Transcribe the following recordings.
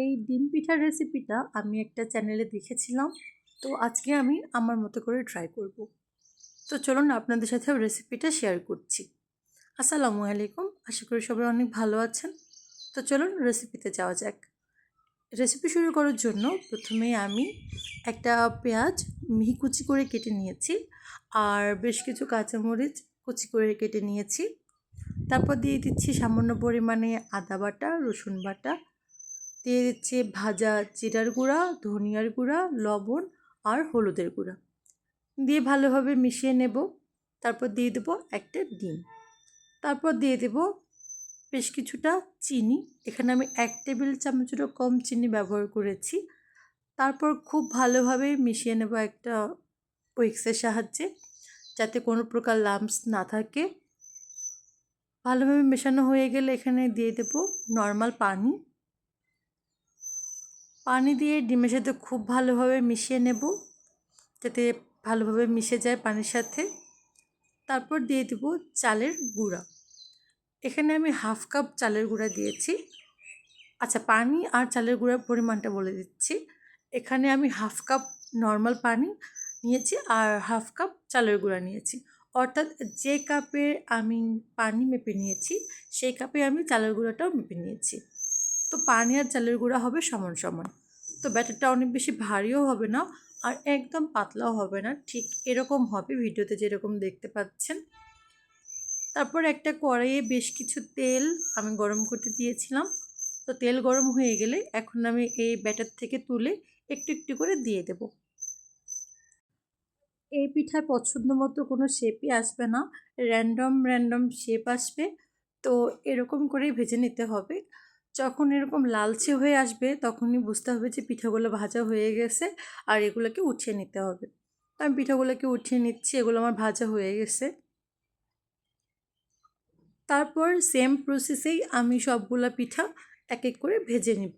এই ডিম পিঠার রেসিপিটা আমি একটা চ্যানেলে দেখেছিলাম। তো আজকে আমি আমার মতো করে ট্রাই করব। তো চলুন আপনাদের সাথে রেসিপিটা শেয়ার করছি। আসসালামু আলাইকুম। আশা করি সবাই অনেক ভালো আছেন। তো চলুন রেসিপিতে যাওয়া যাক। রেসিপি শুরু করার জন্য প্রথমে আমি একটা পেঁয়াজ মিহি কুচি করে কেটে নিয়েছি আর বেশ কিছু কাঁচামরিচ কুচি করে কেটে নিয়েছি। তারপর দিয়ে দিচ্ছি সামান্য পরিমাণে আদা বাটা, রসুন বাটা দিয়ে দিচ্ছি ভাজা জিরার গুঁড়া, ধনিয়ার গুঁড়া, লবণ আর হলুদের গুঁড়া। দিয়ে ভালোভাবে মিশিয়ে নেব। তারপর দিয়ে দেবো একটা ডিম। তারপর দিয়ে দেব বেশ কিছুটা চিনি। এখানে আমি এক টেবিল চামচেরও কম চিনি ব্যবহার করেছি। তারপর খুব ভালোভাবে মিশিয়ে নেব একটা উইক্সের সাহায্যে যাতে কোনো প্রকার লাম্পস না থাকে। ভালোভাবে মেশানো হয়ে গেলে এখানে দিয়ে দেব নর্মাল পানি। পানি দিয়ে ডিমের সাথে খুব ভালোভাবে মিশিয়ে নেব, যাতে ভালোভাবে মিশে যায় পানির সাথে। তারপর দিয়ে দেব চালের গুঁড়া। এখানে আমি হাফ কাপ চালের গুঁড়া দিয়েছি। আচ্ছা পানি আর চালের গুঁড়ার পরিমাণটা বলে দিচ্ছি। এখানে আমি হাফ কাপ নর্মাল পানি নিয়েছি আর হাফ কাপ চালের গুঁড়া নিয়েছি। অর্থাৎ যে কাপে আমি পানি মেপে নিয়েছি, সেই কাপে আমি চালের গুঁড়াটাও মেপে নিয়েছি। তো পানি আর চালের গুঁড়া হবে সমান সমান। তো ব্যাটারটা অনেক বেশি ভারীও হবে না আর একদম পাতলাও হবে না। ঠিক এরকম হবে ভিডিওতে যেরকম দেখতে পাচ্ছেন। তারপর একটা কড়াইয়ে বেশ কিছু তেল আমি গরম করতে দিয়েছিলাম। তো তেল গরম হয়ে গেলে এখন আমি এই ব্যাটার থেকে তুলে একটু একটু করে দিয়ে দেব। এই পিঠায় পছন্দ মতো কোনো শেপই আসবে না। র্যান্ডম র্যান্ডম শেপ আসবে। তো এরকম করেই ভেজে নিতে হবে। যখন এরকম লালচে হয়ে আসবে, তখনই বুঝতে হবে যে পিঠাগুলো ভাজা হয়ে গেছে আর এগুলোকে উঠিয়ে নিতে হবে। আমি পিঠাগুলোকে উঠিয়ে নিচ্ছি, এগুলো আমার ভাজা হয়ে গেছে। তারপর সেম প্রসেসেই আমি সবগুলো পিঠা এক এক করে ভেজে নিব।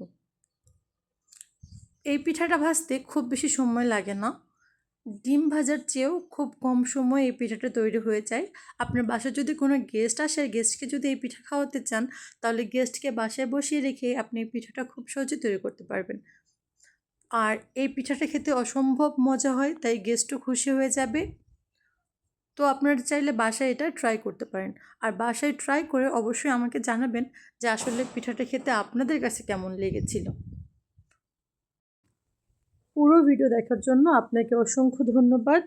এই পিঠাটা ভাজতে খুব বেশি সময় লাগে না। ডিম ভাজার চেয়েও খুব কম সময় এই পিঠাটা তৈরি হয়ে যায়। আপনার বাসায় যদি কোনো গেস্ট আসে গেস্টকে যদি এই পিঠা খাওয়াতে চান, তাহলে গেস্টকে বাসায় বসিয়ে রেখে আপনি এই পিঠাটা খুব সহজে তৈরি করতে পারবেন। আর এই পিঠাটা খেতে অসম্ভব মজা হয়, তাই গেস্টও খুশি হয়ে যাবে। তো আপনারা চাইলে বাসায় এটা ট্রাই করতে পারেন। আর বাসায় ট্রাই করে অবশ্যই আমাকে জানাবেন যে আসলে পিঠাটা খেতে আপনাদের কাছে কেমন লেগেছিল। পুরো ভিডিও দেখার জন্য আপনাকে অসংখ্য ধন্যবাদ।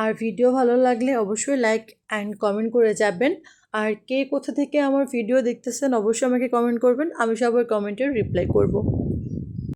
আর ভিডিও ভালো লাগলে অবশ্যই লাইক অ্যান্ড কমেন্ট করে যাবেন। আর কে কোথা থেকে আমার ভিডিও দেখতেছেন অবশ্যই আমাকে কমেন্ট করবেন। আমি সবার কমেন্টের রিপ্লাই করব।